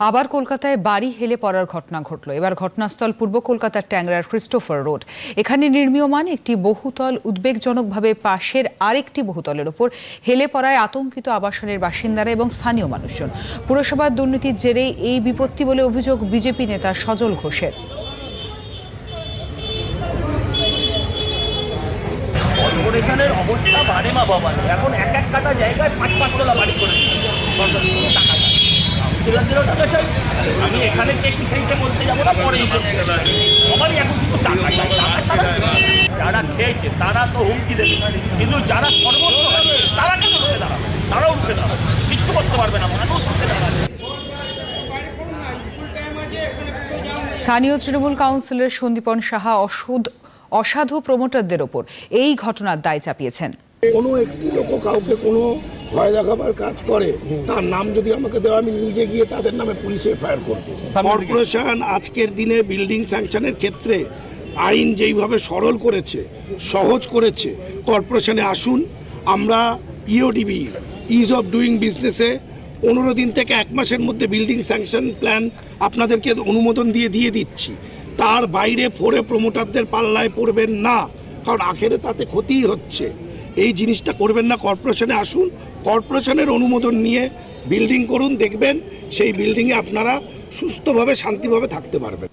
আবার কলকাতায় বাড়ি হেলে পড়ার ঘটনা ঘটল। এবার ঘটনাস্থল পূর্ব কলকাতার ট্যাংরার ক্রিস্টোফার রোড। এখানে নির্মীয়মান একটি বহুতল উদ্বেগজনকভাবে পাশের আরেকটি বহুতলের ওপর হেলে পড়ায় আতঙ্কিত আবাসনের বাসিন্দারা এবং স্থানীয় মানুষজন। পুরসভার দুর্নীতির জেরেই এই বিপত্তি বলে অভিযোগ বিজেপি নেতা সজল ঘোষের। অবস্থা বাড়ে মা বাবা এখন এক এক কাটা জায়গায় পাঁচ পাঁচ বাড়ি করে কাউন্সিলরদেরও টাকা চাই আমি এখানে বলতে যাব না পরে সবারই এখন শুধু টাকা চাই টাকা ছাড়া যারা খেয়েছে তারা তো হুমকি দেবে। কিন্তু যারা হয়েছে তারা কেন উঠে দাঁড়াবে? তারাও উঠে দাঁড়াবে। কিচ্ছু করতে পারবে না মানুষ দাঁড়াবে। স্থানীয় তৃণমূল কাউন্সিলর সন্দীপন সাহা অসুধ অসাধু প্রমোটারদের ওপর এই ঘটনার দায় চাপিয়েছেন। কোনো একটি লোক কাউকে কোনো ভয় দেখাবার কাজ করে তার নাম যদি আমাকে দেওয়া আমি নিজে গিয়ে তাদের নামে পুলিশে এফআইআর করব। কর্পোরেশন আজকের দিনে বিল্ডিং স্যাংশনের ক্ষেত্রে আইন যেইভাবে সরল করেছে সহজ করেছে কর্পোরেশনে আসুন আমরা ইওডিবি ইজ অফ ডুইং বিজনেসে পনেরো দিন থেকে এক মাসের মধ্যে বিল্ডিং স্যাংশন প্ল্যান আপনাদেরকে অনুমোদন দিয়ে দিয়ে দিচ্ছি। তার বাইরে ফোরে প্রমোটারদের পাল্লায় পড়বেন না কারণ আখেরে তাতে ক্ষতিই হচ্ছে। এই জিনিসটা করবেন না, কর্পোরেশনে আসুন, কর্পোরেশনের অনুমোদন নিয়ে বিল্ডিং করুন, দেখবেন সেই বিল্ডিংয়ে আপনারা সুস্থভাবে, শান্তিভাবে থাকতে পারবেন।